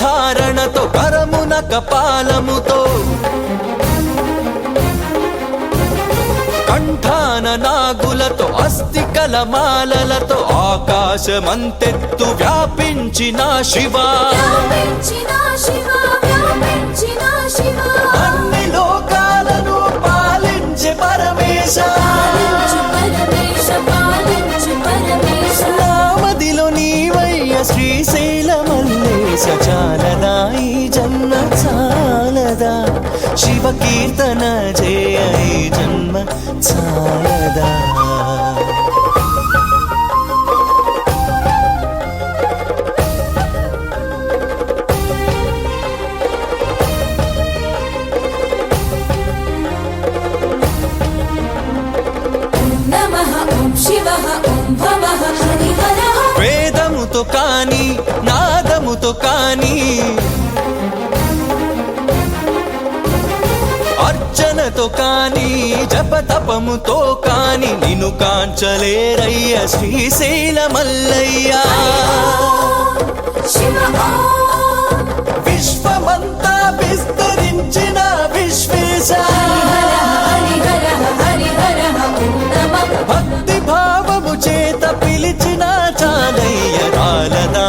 ధారణతో కరమున కపాలముతో కంఠాన నాగులతో అస్థికల మాలలతో ఆకాశమంతెత్తు వ్యాపించిన శివ. అన్ని లోకాలను పాలించే పరమేశ. చాలదా ఈ జన్మ చాలదా శివ కీర్తన జయ ఈ జన్మ చాలదా వేదముతో కాని నాదముతో కాని అర్చనతో కాని జపతపముతో కాని నిన్ను కాంచలేరయ్య శ్రీశైల మల్లయ్యా. విశ్వమంతా విస్తరించిన విశ్వేశ. భక్తి భావము చేత పిలిచిన చాలయ్య రాలదా.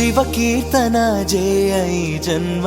శివ కీర్తన జయ ఈ జన్మ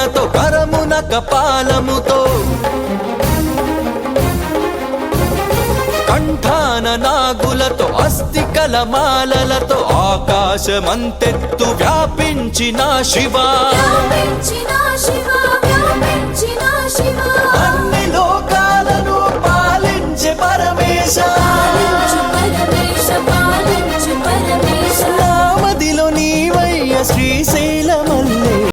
కరుణతో కరమున కపాలముతో. కంఠాన నాగులతో అస్థికల మాలలతో ఆకాశమంతెత్తు వ్యాపించిన శివా. శివా